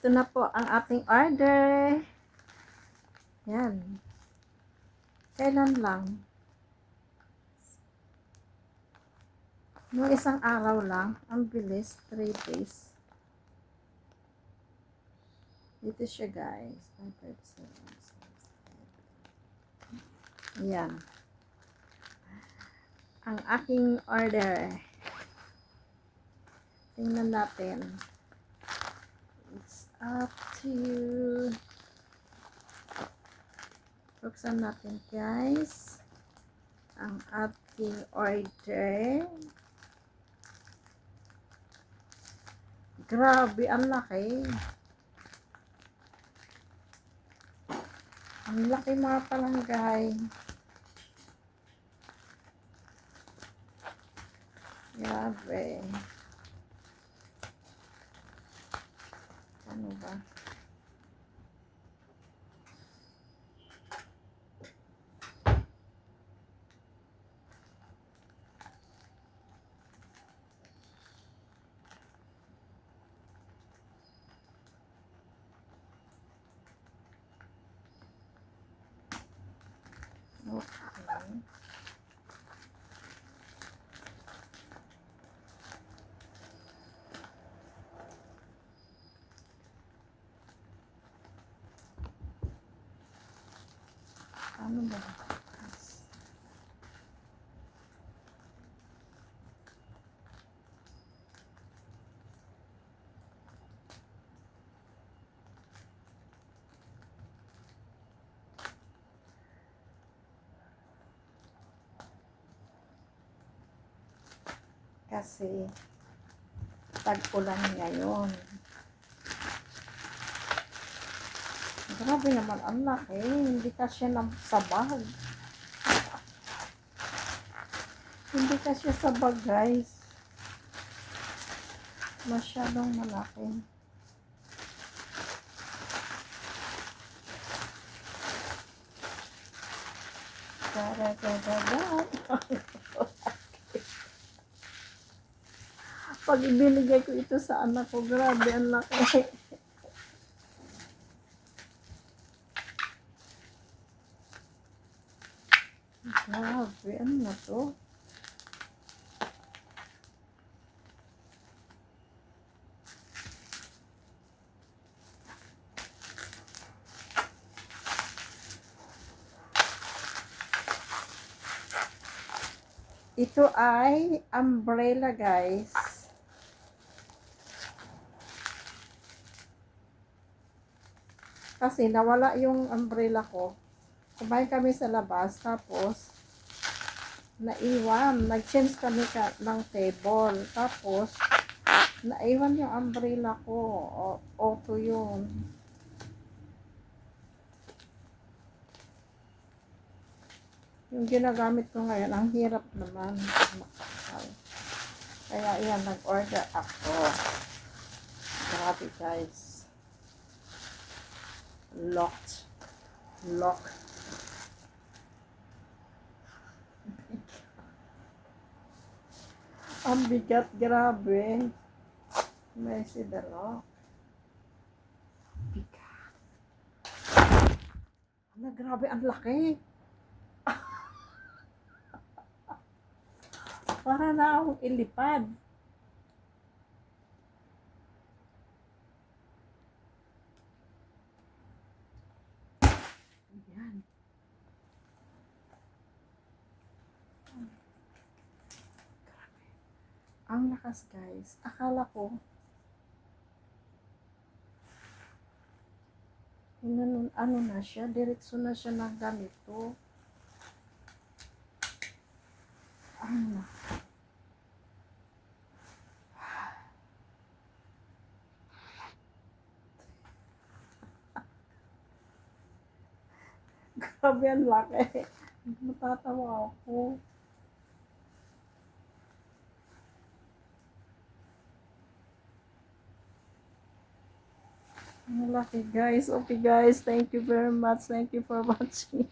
Ito na po ang ating order. Yan. Kailan lang? Nung isang araw lang, ang bilis, 3 days. Dito siya guys. 5, 5, 7, 6, 7. Yan. Ang aking order. Tingnan natin. Up to you. Buksan natin guys. Ang ating order. Grabe, ang laki. Ang laki mga palangay. Grabe. Ano ba? Okay. Ano ba? Kasi tag-ulan ngayon. Grabe naman, ang laki. Hindi kasi ng sabag. Hindi kasi sabag, guys. Masyadong malaki. Da-da-da-da-da. Pag ibinigay ko ito sa anak ko, grabe, ang laki. Grabe, ano na to? Ito ay umbrella, guys. Kasi nawala yung umbrella ko. Kumain kami sa labas, tapos naiwan. Nag-change kami ka, ng table. Tapos, naiwan yung umbrella ko. O, auto yun. Yung ginagamit ko ngayon, ang hirap naman. Kaya yan, nag-order ako. Grabe guys. Locked. Lock. Ang bigat, grabe. Messi the lock. Bigat. Ano, grabe, ang laki. Para na akong ilipad. Ayan. Grabe. Ang lakas guys. Akala ko ano, ano na siya, diretso na siya ng ganito. Ano? Grabe ang laki. Matatawa ako. Ang laki guys. Okay guys. Thank you very much. Thank you for watching.